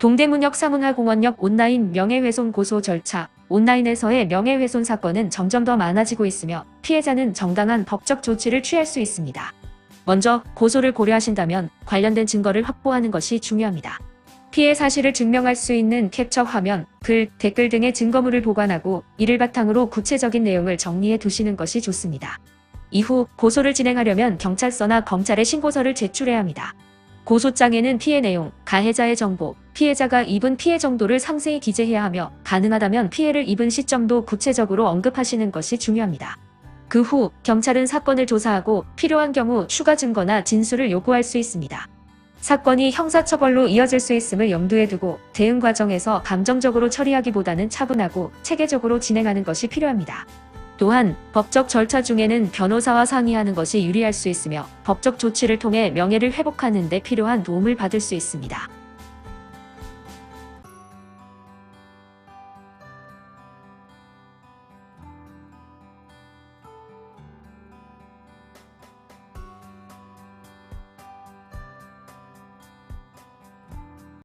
동대문역 사문화공원역 온라인 명예훼손 고소 절차 온라인에서의 명예훼손 사건은 점점 더 많아지고 있으며 피해자는 정당한 법적 조치를 취할 수 있습니다. 먼저 고소를 고려하신다면 관련된 증거를 확보하는 것이 중요합니다. 피해 사실을 증명할 수 있는 캡처 화면, 글, 댓글 등의 증거물을 보관하고 이를 바탕으로 구체적인 내용을 정리해 두시는 것이 좋습니다. 이후 고소를 진행하려면 경찰서나 검찰에 신고서를 제출해야 합니다. 고소장에는 피해 내용, 가해자의 정보, 피해자가 입은 피해 정도를 상세히 기재해야 하며 가능하다면 피해를 입은 시점도 구체적으로 언급하시는 것이 중요합니다. 그 후 경찰은 사건을 조사하고 필요한 경우 추가 증거나 진술을 요구할 수 있습니다. 사건이 형사처벌로 이어질 수 있음을 염두에 두고 대응 과정에서 감정적으로 처리하기보다는 차분하고 체계적으로 진행하는 것이 필요합니다. 또한 법적 절차 중에는 변호사와 상의하는 것이 유리할 수 있으며 법적 조치를 통해 명예를 회복하는 데 필요한 도움을 받을 수 있습니다.